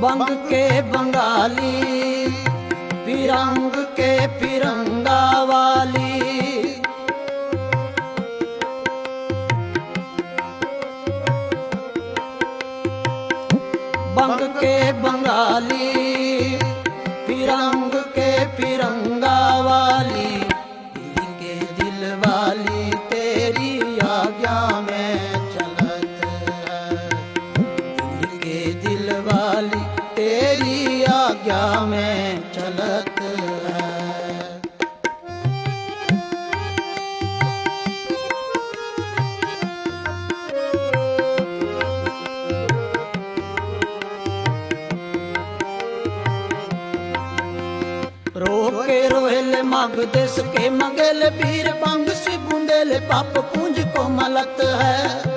ਬੰਗ ਕੇ ਬੰਗਾਲੀ ਫਿਰੰਗ ਕੇ ਫਿਰੰਗਾ ਵਾਲੀ। ਬੰਗ ਕੇ ਬੰਗਾਲੀ ਫਿਰੰਗ ਕੇ ਫਿਰੰਗਾ ਵਾਲੀ। तेरी आज्ञा में चलत है रोके रोहेले मग देश के मंगेल वीर बंग से बुंदेले पाप पूंज को मलत है